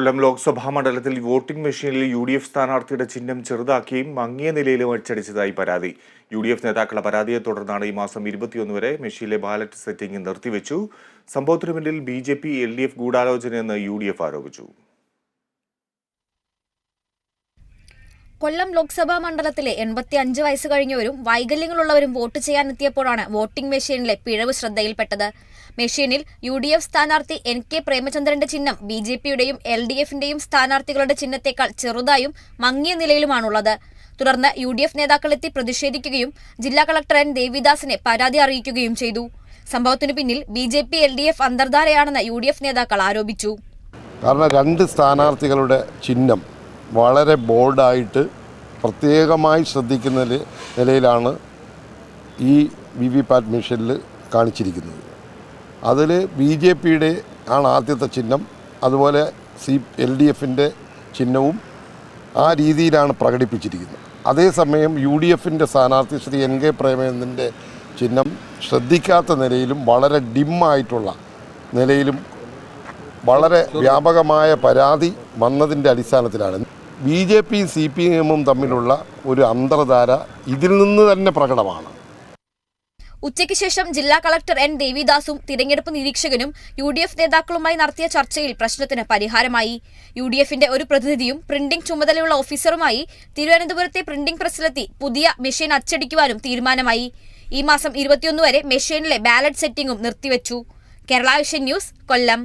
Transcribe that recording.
കൊല്ലം ലോക്സഭാ മണ്ഡലത്തിൽ വോട്ടിംഗ് മെഷീനിൽ U D F സ്ഥാനാർത്ഥിയുടെ ചിഹ്നം ചെറുതാക്കിയും മങ്ങിയ നിലയിലും അടിച്ചടിച്ചതായി പരാതി. യു ഡി എഫ് നേതാക്കളുടെ പരാതിയെ തുടർന്നാണ് ഈ മാസം ഇരുപത്തിയൊന്ന് വരെ മെഷീനിലെ ബാലറ്റ് സെറ്റിംഗ് നിർത്തിവെച്ചു. സംഭവത്തിനു പിന്നിൽ B J P L D F ഗൂഢാലോചനയെന്ന് U D F ആരോപിച്ചു. കൊല്ലം ലോക്സഭാ മണ്ഡലത്തിലെ എൺപത്തി അഞ്ച് വയസ്സ് കഴിഞ്ഞവരും വൈകല്യങ്ങളുള്ളവരും വോട്ട് ചെയ്യാനെത്തിയപ്പോഴാണ് വോട്ടിംഗ് മെഷീനിലെ പിഴവ് ശ്രദ്ധയിൽപ്പെട്ടത്. മെഷീനിൽ യു ഡി എഫ് സ്ഥാനാർത്ഥി എൻ കെ പ്രേമചന്ദ്രന്റെ ചിഹ്നം ബി ജെ പിയുടെയും എൽ ഡി എഫിന്റെയും സ്ഥാനാർത്ഥികളുടെ ചിഹ്നത്തേക്കാൾ ചെറുതായും മങ്ങിയ നിലയിലുമാണുള്ളത്. തുടർന്ന് യു ഡി എഫ് നേതാക്കളെത്തി പ്രതിഷേധിക്കുകയും ജില്ലാ കളക്ടർ എൻ ദേവിദാസിനെ പരാതി അറിയിക്കുകയും ചെയ്തു. സംഭവത്തിനു പിന്നിൽ B J P L D F അന്തർധാരയാണെന്ന് U D F നേതാക്കൾ ആരോപിച്ചു. കാരണം രണ്ട് സ്ഥാനാർത്ഥികളുടെ ചിഹ്നം വളരെ ബോൾഡായിട്ട് പ്രത്യേകമായി ശ്രദ്ധിക്കുന്ന നിലയിലാണ് ഈ വി വി പാറ്റ് മെഷീനിൽ കാണിച്ചിരിക്കുന്നത്. അതിൽ ബി ജെ പിയുടെ ആണ് ആദ്യത്തെ ചിഹ്നം. അതുപോലെ സി എൽ ഡി എഫിന്റെ ചിഹ്നവും ആ രീതിയിലാണ് പ്രകടിപ്പിച്ചിരിക്കുന്നത്. അതേസമയം യു ഡി എഫിന്റെ സ്ഥാനാർത്ഥി ശ്രീ എൻ കെ പ്രേമചന്ദ്രന്റെ ചിഹ്നം ശ്രദ്ധിക്കാത്ത നിലയിലും വളരെ ഡിമ്മായിട്ടുള്ള നിലയിലും വളരെ വ്യാപകമായ പരാതി വന്നതിന്റെ അടിസ്ഥാനത്തിലാണ്. ബി ജെ പിയും സി പി എമ്മും തമ്മിലുള്ള ഒരു അന്തർധാര ഇതിൽ നിന്ന് തന്നെ പ്രകടമാണ്. ഉച്ചയ്ക്ക് ശേഷം ജില്ലാ കളക്ടർ എൻ ദേവിദാസും തിരഞ്ഞെടുപ്പ് നിരീക്ഷകനും യു ഡി എഫ് നേതാക്കളുമായി നടത്തിയ ചർച്ചയിൽ പ്രശ്നത്തിന് പരിഹാരമായി. യു ഡി എഫിന്റെ ഒരു പ്രതിനിധിയും പ്രിന്റിംഗ് ചുമതലയുള്ള ഓഫീസറുമായി തിരുവനന്തപുരത്തെ പ്രിന്റിംഗ് പ്രസ്സിലെത്തി പുതിയ മെഷീൻ അച്ചടിക്കുവാനും തീരുമാനമായി. ഈ മാസം ഇരുപത്തിയൊന്ന് വരെ മെഷീനിലെ ബാലറ്റ് സെറ്റിംഗും നിർത്തിവച്ചു. Kerala vision news Kollam.